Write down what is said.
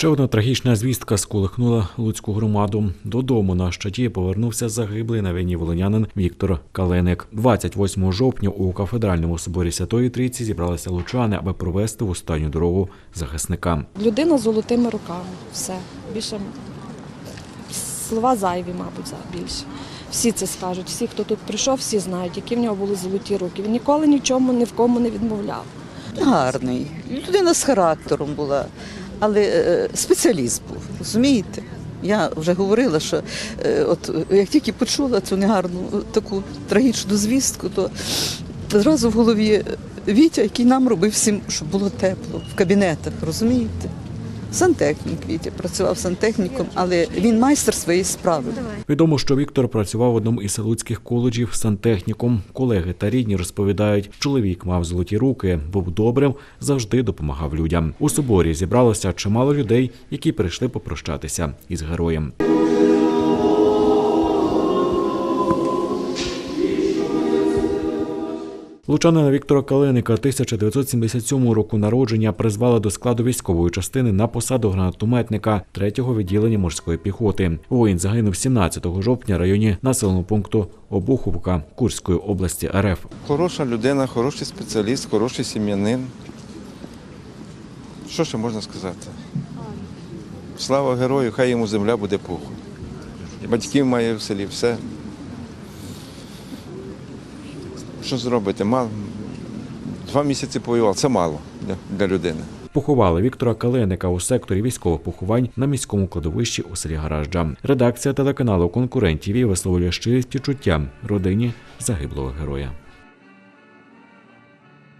Ще одна трагічна звістка сколихнула Луцьку громаду. Додому на щаті повернувся загиблий на війні волонянин Віктор Калиник. 28 жовтня у кафедральному соборі Святої Трійці зібралися лучани, аби провести в останню дорогу захисника. Людина з золотими руками. Все. Більше слова зайві, мабуть, за- більше. Всі це скажуть. Всі, хто тут прийшов, всі знають, які в нього були золоті руки. Він ніколи нічому ні в кому не відмовляв. Гарний. Людина з характером була, але е, спеціаліст був, розумієте? Я вже говорила, що е, от як тільки почула цю негарну е, таку трагічну звістку, то зразу в голові Вітя, який нам робив всім, щоб було тепло в кабінетах, розумієте? Сантехнік Вітя працював сантехніком, але він майстер своєї справи. Відомо, що Віктор працював в одному із салуцьких коледжів сантехніком. Колеги та рідні розповідають, чоловік мав золоті руки, був добрим, завжди допомагав людям. У соборі зібралося чимало людей, які прийшли попрощатися із героєм. Лучанина Віктора Калиника 1977 року народження призвали до складу військової частини на посаду гранатометника 3-го відділення морської піхоти. Воїн загинув 17 жовтня в районі населеного пункту Обуховка Курської області РФ. Хороша людина, хороший спеціаліст, хороший сім'янин. Що ще можна сказати? Слава герою, хай йому земля буде пухом. Батьків має в селі, все. Що зробити? Два місяці повоював, це мало для, людини. Поховали Віктора Калиника у секторі військових поховань на міському кладовищі у селі Гаражджа. Редакція телеканалу Конкурент ТІВІ висловлює щирість і чуття родині загиблого героя.